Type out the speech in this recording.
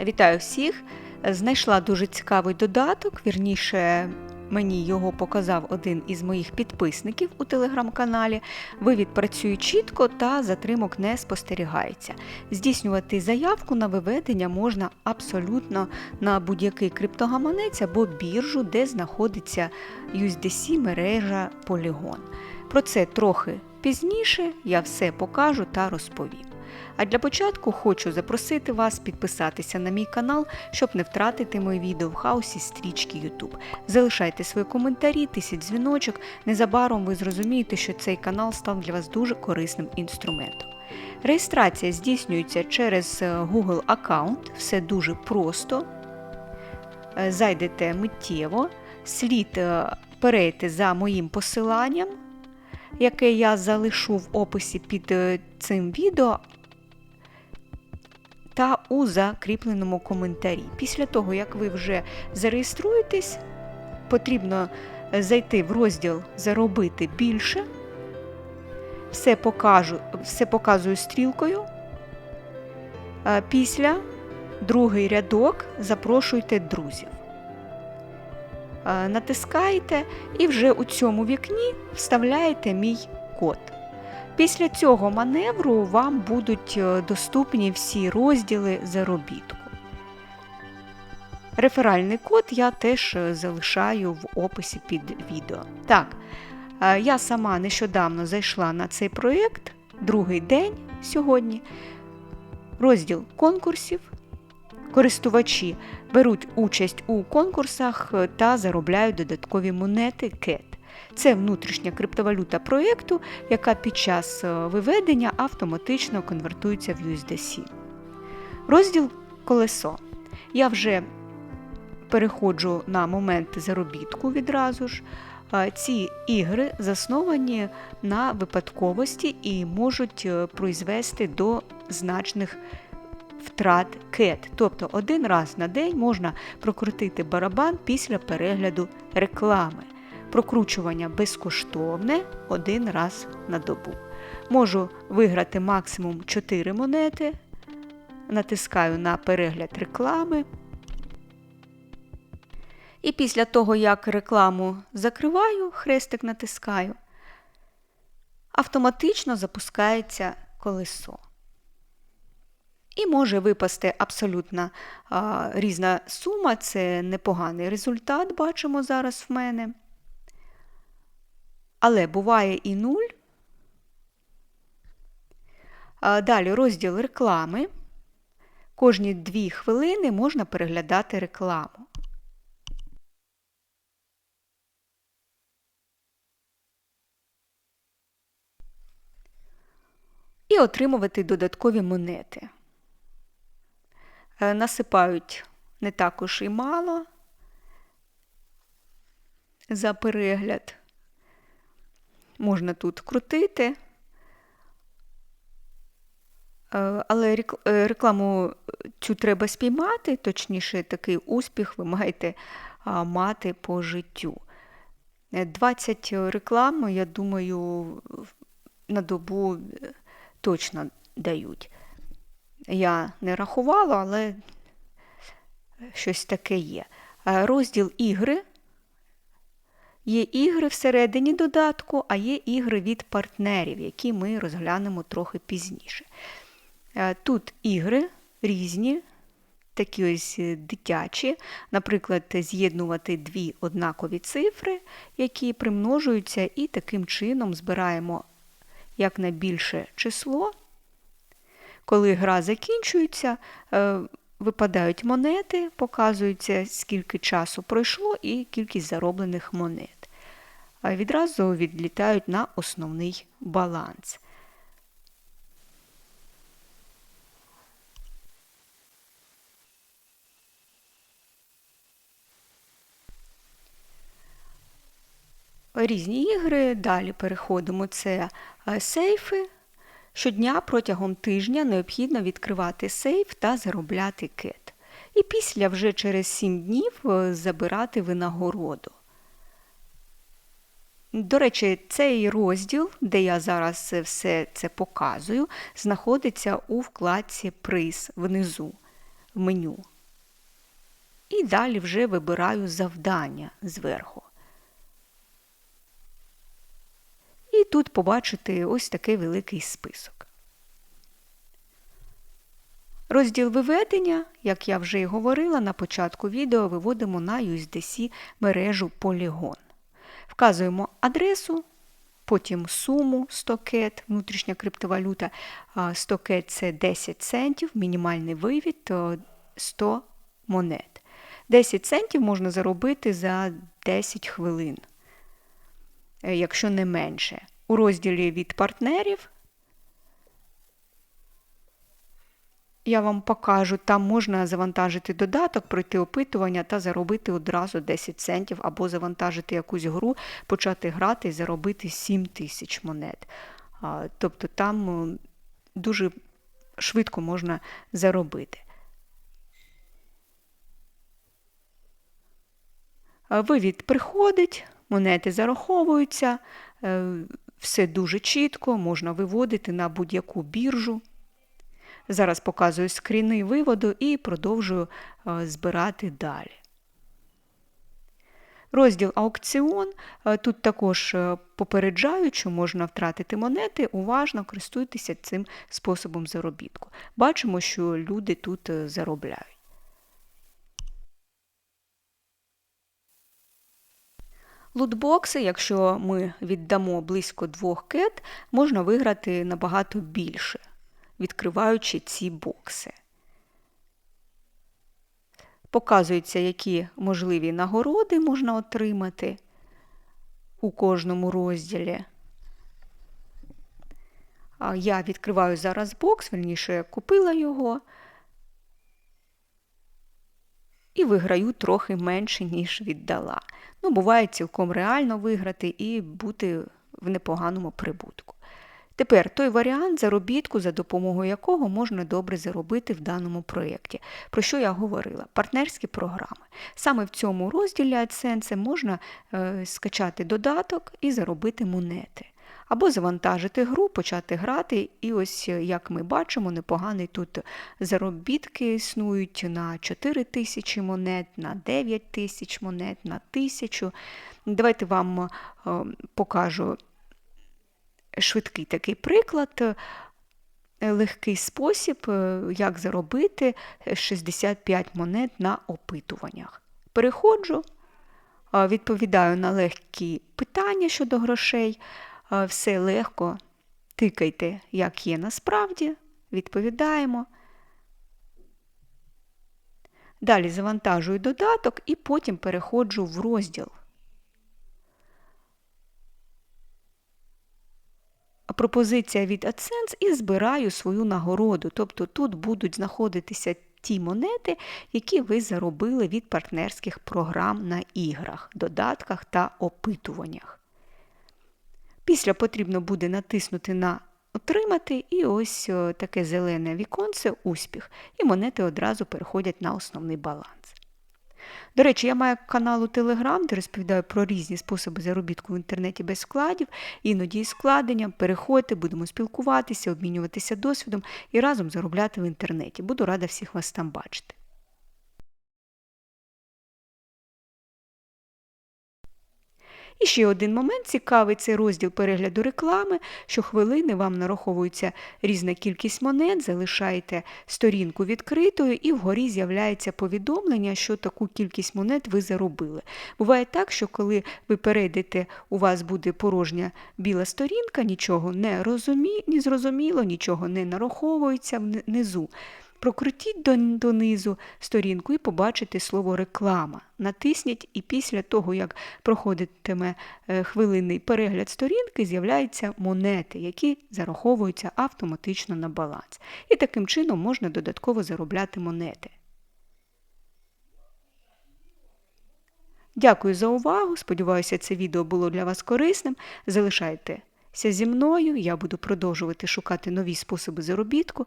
Вітаю всіх! Знайшла дуже цікавий додаток, вірніше, мені його показав один із моїх підписників у телеграм-каналі. Вивід працює чітко та затримок не спостерігається. Здійснювати заявку на виведення можна абсолютно на будь-який криптогаманець або біржу, де знаходиться USDC мережа Polygon. Про це трохи пізніше я все покажу та розповім. А для початку хочу запросити вас підписатися на мій канал, щоб не втратити мої відео в хаосі стрічки YouTube. Залишайте свої коментарі, тисять дзвіночок. Незабаром ви зрозумієте, що цей канал став для вас дуже корисним інструментом. Реєстрація здійснюється через е, Google аккаунт, все дуже просто. Е, Зайдете миттєво, слід е, перейти за моїм посиланням, яке я залишу в описі під цим відео, та у закріпленому коментарі. Після того, як ви вже зареєструєтесь, потрібно е, зайти в розділ Заробити більше. Все, покажу, все показую стрілкою. Після другий рядок запрошуйте друзів. Натискаєте і вже у цьому вікні вставляєте мій код. Після цього маневру вам будуть е, доступні всі розділи заробітку. Реферальний код я теж е, залишаю в описі під відео. Так, е, я сама нещодавно зайшла на цей проєкт, другий день сьогодні. Розділ конкурсів. Користувачі беруть участь у конкурсах та заробляють додаткові монети CAT. Це внутрішня криптовалюта проєкту, яка під час е, виведення автоматично конвертується в USDC. Розділ колесо. Я вже переходжу на момент заробітку відразу ж. Ці ігри засновані на випадковості і можуть е, призвести до значних втрат кет. Тобто один раз на день можна прокрутити барабан після перегляду реклами. Прокручування безкоштовне один раз на добу. Можу виграти максимум 4 монети. Натискаю на перегляд реклами. І після того, як рекламу закриваю, хрестик натискаю, автоматично запускається колесо. І може випасти абсолютно а, різна сума, це непоганий результат, бачимо зараз в мене. Але буває і нуль. Далі розділ реклами. Кожні дві хвилини можна переглядати рекламу. І отримувати додаткові монети. Е, Насипають не також і мало за перегляд. Можна тут крутити. Е, Але е, рекламу цю треба спіймати, точніше, такий успіх ви маєте мати по життю. Е, 20 реклам, я думаю, на добу е, точно дають. Я не рахувала, але щось таке є. Е, Розділ ігри. Є ігри всередині додатку, а є ігри від партнерів, які ми розглянемо трохи пізніше. Е, Тут ігри різні, такі ось е, дитячі, наприклад, з'єднувати дві однакові цифри, які примножуються, і таким чином збираємо якнайбільше число. Коли гра закінчується, е, випадають монети, показується, скільки часу пройшло і кількість зароблених монет. Відразу відлітають на основний баланс. Різні ігри. Далі переходимо. Це е, сейфи. Щодня протягом тижня необхідно відкривати сейф та заробляти кет. І після вже через 7 днів е, забирати винагороду. До речі, цей розділ, де я зараз все це показую, знаходиться у вкладці Приз внизу. в меню. І далі вже вибираю завдання зверху. І тут побачите ось такий великий список. Розділ виведення, як я вже і говорила на початку відео, виводимо на USDC мережу Polygon. Вказуємо адресу, потім суму 100 кет, внутрішня криптовалюта. 100 кет – це 10 центів, мінімальний вивід 100 монет. 10 центів можна заробити за 10 хвилин, е, якщо не менше. У розділі від партнерів я вам покажу, там можна завантажити додаток, пройти опитування та заробити одразу 10 центів, або завантажити якусь гру, почати грати і заробити 7 тисяч монет. Тобто там е, дуже швидко можна заробити. Вивід приходить, монети зараховуються, е, все дуже чітко, можна виводити на будь-яку біржу. Зараз показую скріни виводу і продовжую е, збирати далі. Розділ аукціон. Е, тут також попереджають, що можна втратити монети, уважно користуйтеся цим способом заробітку. Бачимо, що люди тут заробляють. Лутбокси, якщо ми віддамо близько двох кет, можна виграти набагато більше, відкриваючи ці бокси. Показується, які можливі нагороди можна отримати у кожному розділі. Я відкриваю зараз бокс, верніше купила його і виграю трохи менше, ніж віддала. Ну, буває цілком реально виграти і бути в непоганому прибутку. Тепер той варіант заробітку, за допомогою якого можна добре заробити в даному проєкті. Про що я говорила? Партнерські програми. Саме в цьому розділі AdSense можна е, скачати додаток і заробити монети або завантажити гру, почати грати. І ось, е, як ми бачимо, непоганий тут заробітки існують на 4 тисячі монет, на 9 тисяч монет, на 1000. Давайте вам е, покажу швидкий такий приклад. Е, легкий спосіб, як заробити 65 монет на опитуваннях. Переходжу, відповідаю на легкі питання щодо грошей все легко. Тикайте, як є насправді, відповідаємо. Далі завантажую додаток і потім переходжу в розділ. Пропозиція від AdSense і збираю свою нагороду. Тобто тут будуть знаходитися ті монети, які ви заробили від партнерських програм на іграх, додатках та опитуваннях. Після потрібно буде натиснути на Отримати, і ось е, таке зелене віконце успіх, і монети одразу переходять на основний баланс. До речі, я маю канал у Телеграм, де розповідаю про різні способи заробітку в інтернеті без складів, іноді із складенням. Переходьте, будемо спілкуватися, обмінюватися досвідом і разом заробляти в інтернеті. Буду рада всіх вас там бачити. І ще один момент цікавий це розділ перегляду реклами. Щохвилини вам нараховується різна кількість монет, залишаєте сторінку відкритою, і вгорі з'являється повідомлення, що таку кількість монет ви заробили. Буває так, що коли ви перейдете, у вас буде порожня біла сторінка, нічого не розумі, не зрозуміло, нічого не нараховується внизу. Прокрутіть донизу сторінку і побачите слово реклама. Натисніть, і після того, як проходитиме е, хвилинний перегляд сторінки, з'являються монети, які зараховуються автоматично на баланс. І таким чином можна додатково заробляти монети. Дякую за увагу. Сподіваюся, це відео було для вас корисним. Залишайтеся зі мною, я буду продовжувати шукати нові способи заробітку.